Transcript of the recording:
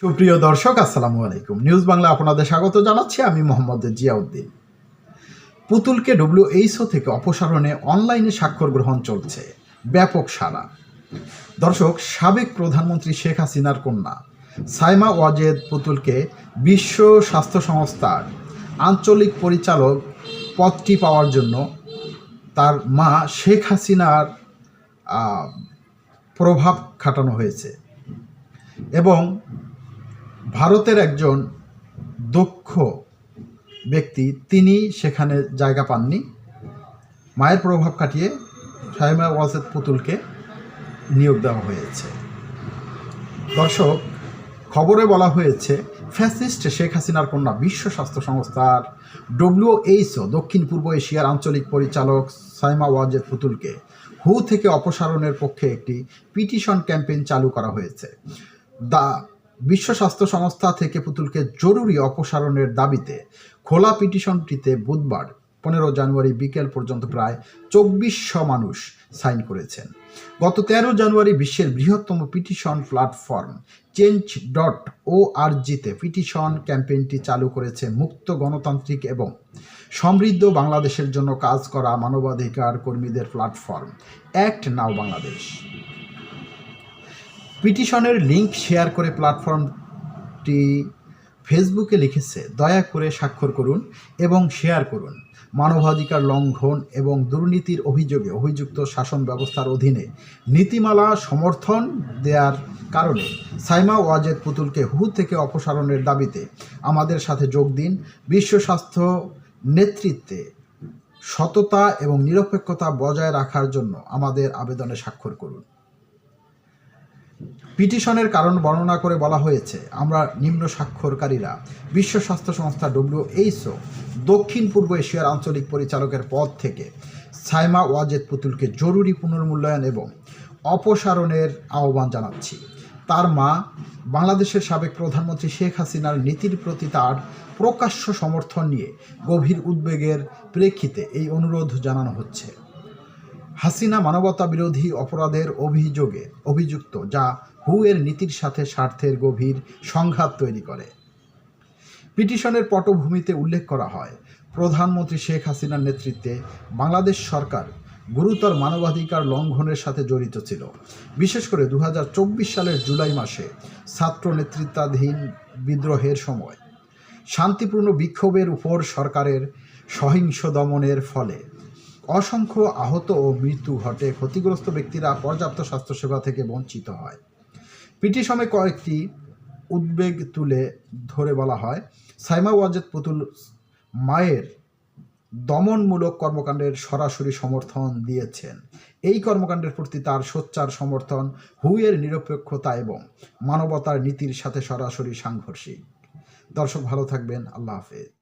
সুপ্রিয় দর্শক, আসসালামু আলাইকুম। নিউজ বাংলা আপনাদের স্বাগত জানাচ্ছি। আমি মোহাম্মদ জিয়াউদ্দিন। পুতুলকে ডব্লিউএইচও থেকে অপসারণে অনলাইনে স্বাক্ষর গ্রহণ চলছে। ব্যাপক সারা দর্শক, সাবেক প্রধানমন্ত্রী শেখ হাসিনার কন্যা সাইমা ওয়াজেদ পুতুলকে বিশ্ব স্বাস্থ্য সংস্থার আঞ্চলিক পরিচালক পদটি পাওয়ার জন্য তার মা শেখ হাসিনার প্রভাব খাটানো হয়েছে। এবং ভারতের একজন দক্ষ ব্যক্তি, তিনি সেখানে জায়গা পাননি। মায়ের প্রভাব কাটিয়ে সাইমা ওয়াজেদ পুতুলকে নিয়োগ দেওয়া হয়েছে। দর্শক, খবরে বলা হয়েছে, ফ্যাসিস্ট শেখ হাসিনার কন্যা বিশ্ব স্বাস্থ্য সংস্থার ডব্লিউএইচও দক্ষিণ পূর্ব এশিয়ার আঞ্চলিক পরিচালক সাইমা ওয়াজেদ পুতুলকে হু থেকে অপসারণের পক্ষে একটি পিটিশন ক্যাম্পেইন চালু করা হয়েছে। দা বিশ্ব স্বাস্থ্য সংস্থা থেকে পুতুলকে জরুরি অপসারণের দাবিতে খোলা পিটিশনটিতে বুধবার, পনেরো জানুয়ারি বিকেল পর্যন্ত প্রায় চব্বিশশো মানুষ সাইন করেছেন। গত তেরো জানুয়ারি বিশ্বের বৃহত্তম petition platform, change dot O আরজিতে petition ক্যাম্পেইনটি চালু করেছে মুক্ত গণতান্ত্রিক এবং সমৃদ্ধ বাংলাদেশের জন্য কাজ করা মানবাধিকার কর্মীদের প্ল্যাটফর্ম, অ্যাক্ট নাও বাংলাদেশ। পিটিশনের লিঙ্ক শেয়ার করে প্ল্যাটফর্মটি ফেসবুকে লিখেছে। দয়া করে স্বাক্ষর করুন এবং শেয়ার করুন। মানবাধিকার লঙ্ঘন এবং দুর্নীতির অভিযোগে অভিযুক্ত শাসন ব্যবস্থার অধীনে নীতিমালা সমর্থন দেওয়ার কারণে সাইমা ওয়াজেদ পুতুলকে হু থেকে অপসারণের দাবিতে আমাদের সাথে যোগ দিন। বিশ্ব স্বাস্থ্য নেতৃত্বে সততা এবং নিরপেক্ষতা বজায় রাখার জন্য আমাদের আবেদনে স্বাক্ষর করুন। পিটিশনের কারণ বর্ণনা করে বলা হয়েছে, আমরা নিম্ন স্বাক্ষরকারীরা। বিশ্ব স্বাস্থ্য সংস্থা ডব্লিউএইচও দক্ষিণ পূর্ব এশিয়ার আঞ্চলিক পরিচালকের পদ থেকে সাইমা ওয়াজেদ পুতুলকে জরুরি পুনর্মূল্যায়ন এবং অপসারণের আহ্বান জানাচ্ছি। তার মা, বাংলাদেশের সাবেক প্রধানমন্ত্রী শেখ হাসিনার নীতির প্রতি তার প্রকাশ্য সমর্থন নিয়ে গভীর উদ্বেগের প্রেক্ষিতে এই অনুরোধ জানানো হচ্ছে। হাসিনা মানবতা বিরোধী অপরাধের অভিযোগে অভিযুক্ত, যা হু এর নীতির সাথে স্বার্থের গভীর সংঘাত তৈরি করে। পিটিশনের পটভূমিতে উল্লেখ করা হয়, প্রধানমন্ত্রী শেখ হাসিনার নেতৃত্বে বাংলাদেশ সরকার গুরুতর মানবাধিকার লঙ্ঘনের সাথে জড়িত ছিল। বিশেষ করে দু হাজার চব্বিশ সালের জুলাই মাসে ছাত্র নেতৃত্বাধীন বিদ্রোহের সময়। শান্তিপূর্ণ বিক্ষোভের উপর সরকারের সহিংস দমনের ফলে অসংখ্য আহত ও মৃত্যু ঘটে। ক্ষতিগ্রস্ত ব্যক্তিরা পর্যাপ্ত স্বাস্থ্যসেবা থেকে বঞ্চিত হয়। পিটিশনে কয়েকটি উদ্বেগ তুলে ধরে বলা হয়। সাইমা ওয়াজেদ পুতুল মায়ের দমনমূলক কর্মকাণ্ডের সরাসরি সমর্থন দিয়েছেন। এই কর্মকাণ্ডের প্রতি তার সোচ্চার সমর্থন, হুইয়ের নিরপেক্ষতা এবং মানবতার নীতির সাথে সরাসরি সাংঘর্ষিক। দর্শক ভালো থাকবেন, আল্লাহ হাফেজ।